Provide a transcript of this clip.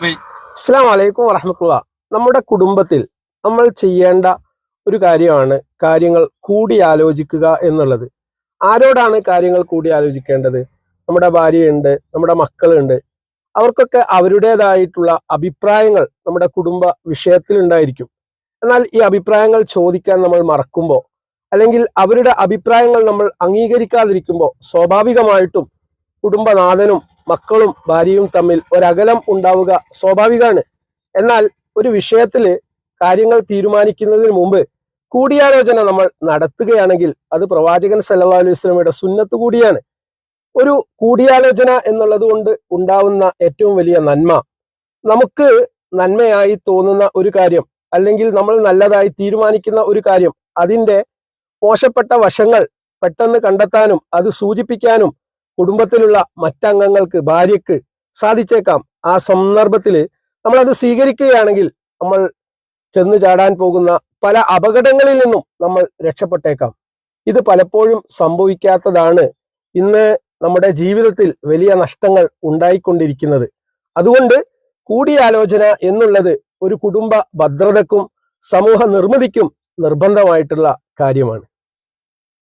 അസ്സാം വറഹമത്തുള്ള. നമ്മുടെ കുടുംബത്തിൽ നമ്മൾ ചെയ്യേണ്ട ഒരു കാര്യമാണ് കാര്യങ്ങൾ കൂടിയാലോചിക്കുക എന്നുള്ളത്. ആരോടാണ് കാര്യങ്ങൾ കൂടിയാലോചിക്കേണ്ടത്? നമ്മുടെ ഭാര്യയുണ്ട് നമ്മുടെ മക്കളുണ്ട്. അവർക്കൊക്കെ അവരുടേതായിട്ടുള്ള അഭിപ്രായങ്ങൾ നമ്മുടെ കുടുംബ വിഷയത്തിലുണ്ടായിരിക്കും. എന്നാൽ ഈ അഭിപ്രായങ്ങൾ ചോദിക്കാൻ നമ്മൾ മറക്കുമ്പോൾ അല്ലെങ്കിൽ അവരുടെ അഭിപ്രായങ്ങൾ നമ്മൾ അംഗീകരിക്കാതിരിക്കുമ്പോൾ സ്വാഭാവികമായിട്ടും കുടുംബനാഥനും മക്കളും ഭാര്യയും തമ്മിൽ ഒരകലം ഉണ്ടാവുക സ്വാഭാവികമാണ്. എന്നാൽ ഒരു വിഷയത്തിൽ കാര്യങ്ങൾ തീരുമാനിക്കുന്നതിന് മുമ്പ് കൂടിയാലോചന നമ്മൾ നടത്തുകയാണെങ്കിൽ അത് പ്രവാചകൻ സല്ലാ അലൈഹി വസല്ലമയുടെ സുന്നത്ത് കൂടിയാണ്. ഒരു കൂടിയാലോചന എന്നുള്ളത് കൊണ്ട് ഉണ്ടാവുന്ന ഏറ്റവും വലിയ നന്മ. നമുക്ക് നന്മയായി തോന്നുന്ന ഒരു കാര്യം അല്ലെങ്കിൽ നമ്മൾ നല്ലതായി തീരുമാനിക്കുന്ന ഒരു കാര്യം അതിന്റെ മോശപ്പെട്ട വശങ്ങൾ പെട്ടെന്ന് കണ്ടെത്താനും അത് സൂചിപ്പിക്കാനും കുടുംബത്തിലുള്ള മറ്റംഗങ്ങൾക്ക് ഭാര്യക്ക് സാധിച്ചേക്കാം. ആ സന്ദർഭത്തിൽ നമ്മൾ അത് സ്വീകരിക്കുകയാണെങ്കിൽ നമ്മൾ ചെന്ന് ചാടാൻ പോകുന്ന പല അപകടങ്ങളിൽ നിന്നും നമ്മൾ രക്ഷപ്പെട്ടേക്കാം. ഇത് പലപ്പോഴും സംഭവിക്കാത്തതാണ് ഇന്ന് നമ്മുടെ ജീവിതത്തിൽ വലിയ നഷ്ടങ്ങൾ ഉണ്ടായിക്കൊണ്ടിരിക്കുന്നത്. അതുകൊണ്ട് കൂടിയാലോചന എന്നുള്ളത് ഒരു കുടുംബ ഭദ്രതക്കും സമൂഹ നിർമ്മിതിക്കും നിർബന്ധമായിട്ടുള്ള കാര്യമാണ്.